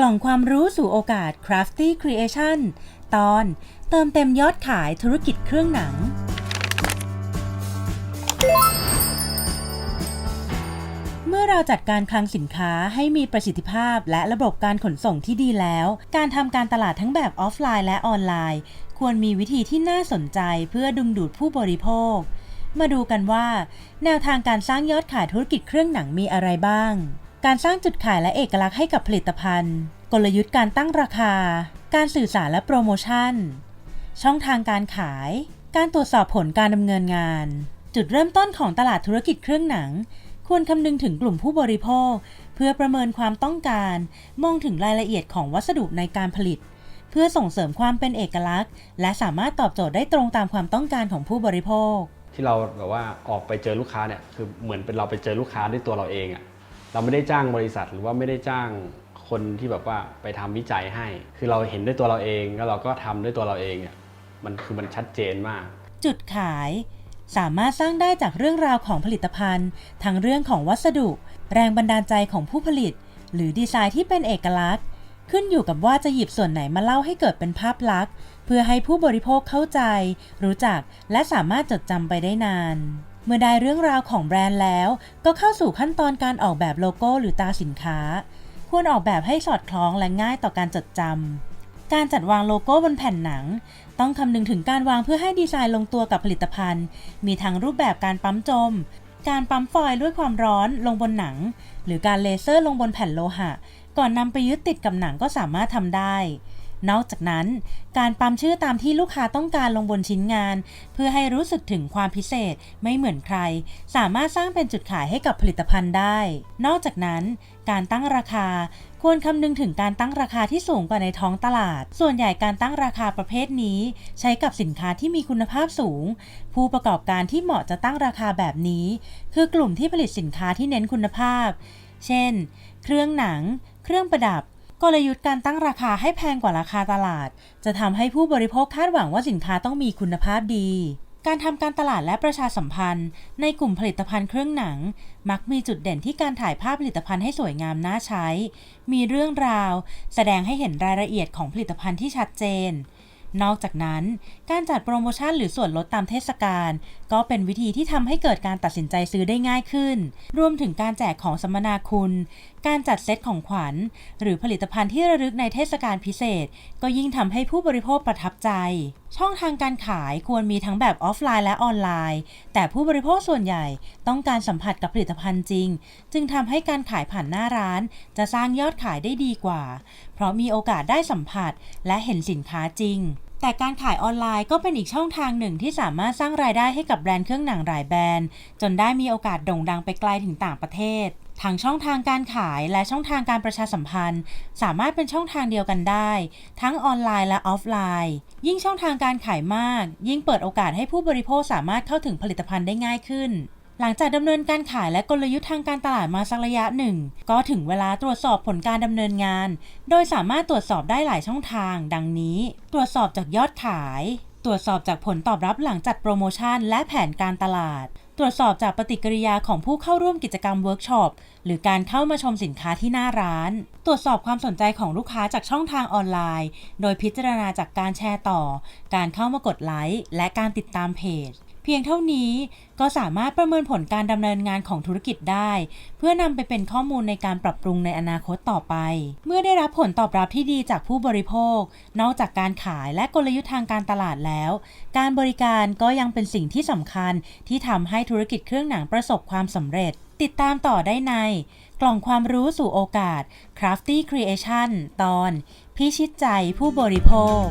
กล่องความรู้สู่โอกาส Crafty Creation ตอนเติมเต็มยอดขายธุรกิจเครื่องหนัง เมื่อเราจัดการคลังสินค้าให้มีประสิทธิภาพและระบบการขนส่งที่ดีแล้ว การทำการตลาดทั้งแบบออฟไลน์และออนไลน์ ควรมีวิธีที่น่าสนใจเพื่อดึงดูดผู้บริโภค มาดูกันว่า แนวทางการสร้างยอดขายธุรกิจเครื่องหนังมีอะไรบ้าง การสร้างจุดขายและเอกลักษณ์ให้กับผลิตภัณฑ์ กลยุทธ์การตั้งราคา การสื่อสารและโปรโมชั่น ช่องทางการขาย การตรวจสอบผลการดำเนินงาน จุดเริ่มต้นของตลาดธุรกิจเครื่องหนัง ควรคำนึงถึงกลุ่มผู้บริโภค เพื่อประเมินความต้องการ มองถึงรายละเอียดของวัสดุในการผลิต เพื่อส่งเสริมความเป็นเอกลักษณ์ และสามารถตอบโจทย์ได้ตรงตามความต้องการของผู้บริโภค ที่เราแบบว่าออกไปเจอลูกค้าเนี่ยคือเหมือนเป็นเราไปเจอลูกค้าด้วยตัวเราเองอะ เราไม่ได้จ้างบริษัทหรือว่าไม่ได้จ้างคนที่แบบว่าไปทำวิจัยให้ คือเราเห็นด้วยตัวเราเองแล้วเราก็ทำด้วยตัวเราเองเนี่ยมันคือมันชัดเจนมาก จุดขายสามารถสร้างได้จากเรื่องราวของผลิตภัณฑ์ ทั้งเรื่องของวัสดุ แรงบันดาลใจของผู้ผลิต หรือดีไซน์ที่เป็นเอกลักษณ์ ขึ้นอยู่กับว่าจะหยิบส่วนไหนมาเล่าให้เกิดเป็นภาพลักษณ์ เพื่อให้ผู้บริโภคเข้าใจ รู้จักและสามารถจดจำไปได้นาน เมื่อได้เรื่องราวของแบรนด์แล้ว ก็เข้าสู่ขั้นตอนการออกแบบโลโก้หรือตาสินค้า ควรออกแบบให้สอดคล้องและง่ายต่อการจดจำการจัดวางโลโก้บนแผ่นหนัง ต้องคำนึงถึงการวางเพื่อให้ดีไซน์ลงตัวกับผลิตภัณฑ์ มีทั้งรูปแบบการปั๊มจม การปั๊มฟอยล์ด้วยความร้อนลงบนหนัง หรือการเลเซอร์ลงบนแผ่นโลหะ ก่อนนำไปยึดติดกับหนังก็สามารถทำได้ นอกจากนั้น การปั๊มชื่อตามที่ลูกค้าต้องการลงบนชิ้นงาน เพื่อให้รู้สึกถึงความพิเศษไม่เหมือนใคร สามารถสร้างเป็นจุดขายให้กับผลิตภัณฑ์ได้ นอกจากนั้น การตั้งราคาควรคำนึงถึงการตั้งราคาที่สูงกว่าในท้องตลาด ส่วนใหญ่การตั้งราคาประเภทนี้ ใช้กับสินค้าที่มีคุณภาพสูง ผู้ประกอบการที่เหมาะจะตั้งราคาแบบนี้ คือกลุ่มที่ผลิตสินค้าที่เน้นคุณภาพ เช่น เครื่องหนัง เครื่องประดับ กลยุทธ์การตั้งราคาให้แพงกว่าราคาตลาด จะทำให้ผู้บริโภคคาดหวังว่าสินค้าต้องมีคุณภาพดี การทำการตลาดและประชาสัมพันธ์ ในกลุ่มผลิตภัณฑ์เครื่องหนัง มักมีจุดเด่นที่การถ่ายภาพผลิตภัณฑ์ให้สวยงามน่าใช้ มีเรื่องราว แสดงให้เห็นรายละเอียดของผลิตภัณฑ์ที่ชัดเจน นอกจากนั้น การจัดโปรโมชั่นหรือส่วนลดตามเทศกาลก็เป็นวิธีที่ทำให้เกิดการตัดสินใจซื้อได้ง่ายขึ้น รวมถึงการแจกของสมมนาคุณ การจัดเซตของขวัญ หรือผลิตภัณฑ์ที่ระลึกในเทศกาลพิเศษ ก็ยิ่งทำให้ผู้บริโภคประทับใจ ช่องทางการขายควรมีทั้งแบบออฟไลน์และออนไลน์ แต่ผู้บริโภคส่วนใหญ่ต้องการสัมผัสกับผลิตภัณฑ์จริง จึงทำให้การขายผ่านหน้าร้าน จะสร้างยอดขายได้ดีกว่า เพราะมีโอกาสได้สัมผัสและเห็นสินค้าจริง แต่การขายออนไลน์ก็เป็นอีกช่องทางหนึ่งที่สามารถสร้างรายได้ให้กับแบรนด์เครื่องหนังหลายแบรนด์ จนได้มีโอกาสโด่งดังไปไกลถึงต่างประเทศทั้งช่องทางการขายและช่องทางการประชาสัมพันธ์ สามารถเป็นช่องทางเดียวกันได้ ทั้งออนไลน์และออฟไลน์ ยิ่งช่องทางการขายมาก ยิ่งเปิดโอกาสให้ผู้บริโภคสามารถเข้าถึงผลิตภัณฑ์ได้ง่ายขึ้น หลังจากดำเนินการขายและกลยุทธ์ทางการตลาดมาสักระยะหนึ่ง ก็ถึงเวลาตรวจสอบผลการดำเนินงาน โดยสามารถตรวจสอบได้หลายช่องทาง ดังนี้ ตรวจสอบจากยอดขาย ตรวจสอบจากผลตอบรับหลังจัดโปรโมชั่น และแผนการตลาด ตรวจสอบจากปฏิกิริยาของผู้เข้าร่วมกิจกรรมเวิร์กช็อปหรือการเข้ามาชมสินค้าที่หน้าร้าน ตรวจสอบความสนใจของลูกค้าจากช่องทางออนไลน์ โดยพิจารณาจากการแชร์ต่อ การเข้ามากดไลค์และการติดตามเพจ เพียงเท่านี้ก็สามารถประเมินผลการดำเนินงานของธุรกิจได้ เพื่อนำไปเป็นข้อมูลในการปรับปรุงในอนาคตต่อไป เมื่อได้รับผลตอบรับที่ดีจากผู้บริโภค นอกจากการขายและกลยุทธ์ทางการตลาดแล้ว การบริการก็ยังเป็นสิ่งที่สำคัญที่ทำให้ธุรกิจเครื่องหนังประสบความสำเร็จ ติดตามต่อได้ใน กล่องความรู้สู่โอกาส Crafty Creation ตอน พิชิตใจผู้บริโภค